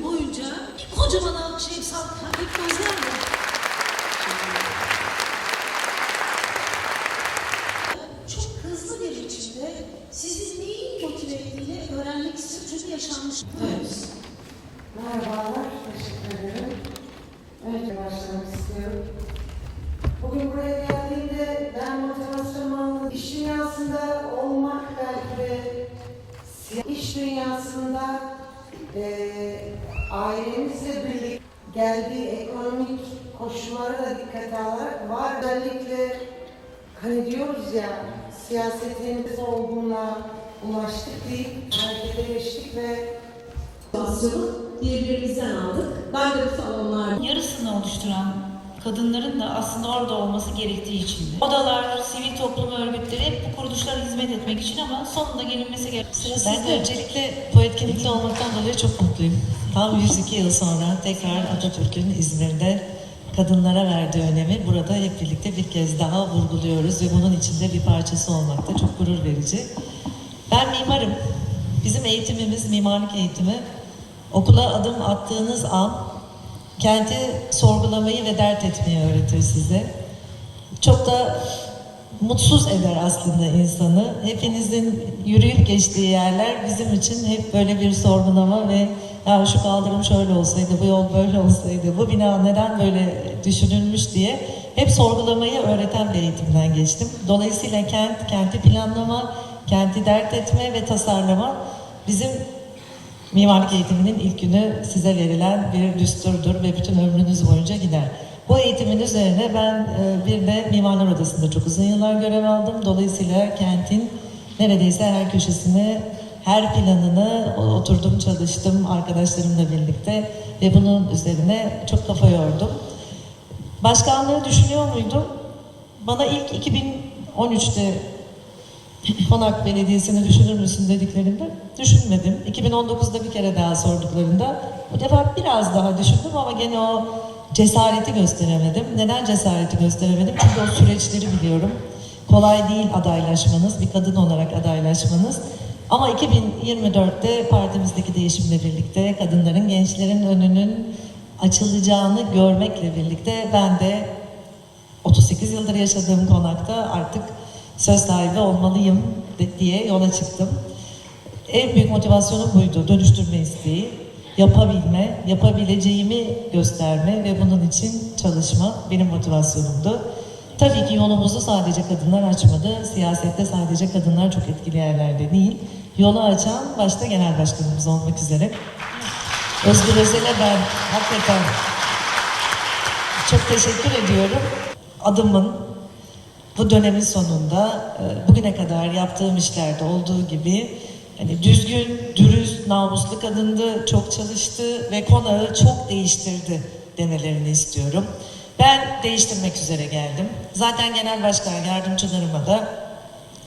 gün boyunca bir kocaman alkış hepsi hak etmezler mi? Çok hızlı bir biçimde sizi neyin motive ettiğini öğrenmek süreci yaşanmış. Evet. Merhabalar, teşekkür ederim. Önce başlamak istiyorum. Bugün buraya geldiğimde ben motivasyon aldım. İş dünyasında olmak belki de iş dünyasında e, ailemizle birlikte geldiği ekonomik koşullara da dikkate alarak var. Özellikle hani diyoruz ya siyasetimiz olgunluğa ulaştık deyip harekete geçtik ve birbirimizden aldık. Ben de bu salonlarda yarısını oluşturan kadınların da aslında orada olması gerektiği için de. Odalar, sivil toplum örgütleri hep bu kuruluşlara hizmet etmek için ama sonunda gelinmesi gerekiyor. Ben de öncelikle bu etkinlikte olmaktan dolayı çok mutluyum. Tam 102 yıl sonra tekrar Atatürk'ün İzmir'de kadınlara verdiği önemi burada hep birlikte bir kez daha vurguluyoruz ve bunun içinde bir parçası olmak da çok gurur verici. Ben mimarım. Bizim eğitimimiz mimarlık eğitimi. Okula adım attığınız an kenti sorgulamayı ve dert etmeyi öğretir size. Çok da mutsuz eder aslında insanı. Hepinizin yürüyüp geçtiği yerler bizim için hep böyle bir sorgulama ve ya şu kaldırım şöyle olsaydı, bu yol böyle olsaydı, bu bina neden böyle düşünülmüş diye hep sorgulamayı öğreten bir eğitimden geçtim. Dolayısıyla kent, kenti planlama, kenti dert etme ve tasarlama bizim mimarlık eğitiminin ilk günü size verilen bir düsturdur ve bütün ömrünüz boyunca gider. Bu eğitimin üzerine ben e, bir de Mimarlar Odası'nda çok uzun yıllar görev aldım. Dolayısıyla kentin neredeyse her köşesini, her planını oturdum, çalıştım arkadaşlarımla birlikte ve bunun üzerine çok kafa yordum. Başkanlığı düşünüyor muydum? Bana ilk 2013'te Konak Belediyesi'ni düşünür müsün dediklerinde düşünmedim. 2019'da bir kere daha sorduklarında bu defa biraz daha düşündüm ama gene o cesareti gösteremedim. Neden cesareti gösteremedim? Çünkü o süreçleri biliyorum. Kolay değil adaylaşmanız, bir kadın olarak adaylaşmanız. Ama 2024'te partimizdeki değişimle birlikte kadınların, gençlerin önünün açılacağını görmekle birlikte ben de 38 yıldır yaşadığım konakta artık söz sahibi olmalıyım diye yola çıktım. En büyük motivasyonum buydu, dönüştürme isteği, yapabilme, yapabileceğimi gösterme ve bunun için çalışma benim motivasyonumdu. Tabii ki yolumuzu sadece kadınlar açmadı, siyasette sadece kadınlar çok etkili yerlerde değil. Yolu açan başta genel başkanımız olmak üzere. Özgür Özel'e ben hakikaten çok teşekkür ediyorum. Adımın bu dönemin sonunda e, bugüne kadar yaptığım işlerde olduğu gibi hani düzgün, dürüst, namuslu kadındı, çok çalıştı ve konağı çok değiştirdi demelerini istiyorum. Ben değiştirmek üzere geldim. Zaten genel başkan yardımcılarıma da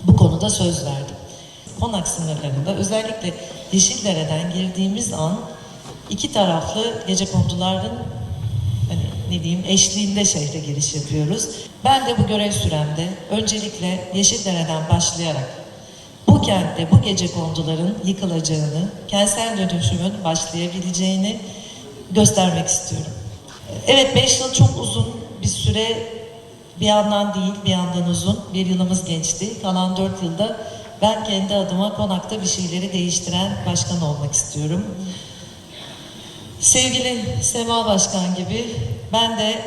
bu konuda söz verdim. Konak sınırlarında özellikle Yeşillere'den girdiğimiz an iki taraflı gece konduların ne diyeyim eşliğinde şehre giriş yapıyoruz. Ben de bu görev süremde öncelikle Yeşillere'den başlayarak bu kentte bu gece konduların yıkılacağını, kentsel dönüşümün başlayabileceğini göstermek istiyorum. Evet 5 yıl çok uzun bir süre bir yandan değil bir yandan uzun. Bir yılımız geçti. Kalan 4 yılda ben kendi adıma konakta bir şeyleri değiştiren başkan olmak istiyorum. Sevgili Sema Başkan gibi ben de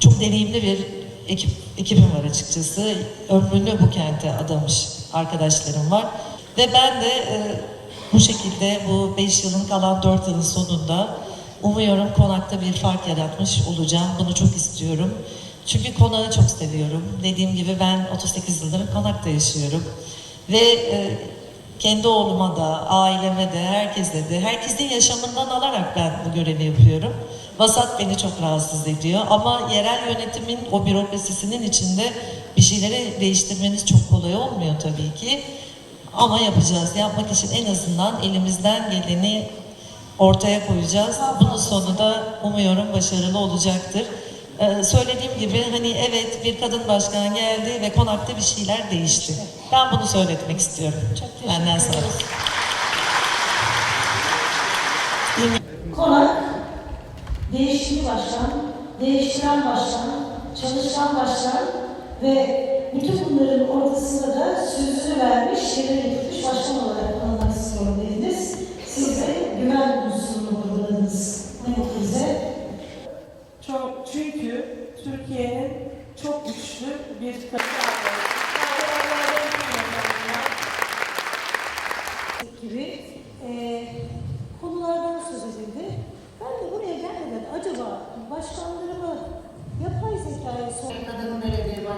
çok deneyimli bir ekip, ekibim var açıkçası. Ömrünü bu kente adamış arkadaşlarım var. Ve ben de e, bu şekilde bu 5 yılın kalan 4 yılın sonunda umuyorum konakta bir fark yaratmış olacağım. Bunu çok istiyorum. Çünkü konağı çok seviyorum. Dediğim gibi ben 38 yıldır konakta yaşıyorum. Ve e, kendi oğluma da, aileme de, herkese de, herkesin yaşamından alarak ben bu görevi yapıyorum. Vasat beni çok rahatsız ediyor ama yerel yönetimin o bürokrasisinin içinde bir şeyleri değiştirmeniz çok kolay olmuyor tabii ki. Ama yapacağız. Yapmak için en azından elimizden geleni ortaya koyacağız. Bunun sonu da umuyorum başarılı olacaktır. Ee, söylediğim gibi hani evet bir kadın başkan geldi ve konakta bir şeyler değişti. Ben bunu söyletmek istiyorum. Benden sağ olun. Konak, değişimci başkan, değiştiren başkan, çalışan başkan ve bütün bunların ortasında da sözünü vermiş, yerine getirmiş başkan olarak anılmak istiyorum dediniz. Siz de güven unsurunu vurguladınız. Ne mutlu bize. çok çünkü Türkiye'nin çok güçlü bir kadın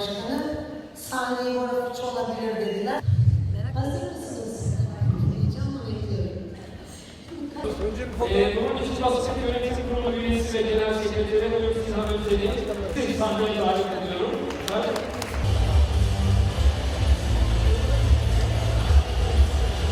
başkanı saniye uğramış olabilir dediler. Hazır mısınız? Heyecanla bekliyorum. Ee, bunun için Basın Yönetim Kurulu üyesi ve Genel Sekreteri Ömer Sinan Özel'i sahneye davet ediyorum. Ben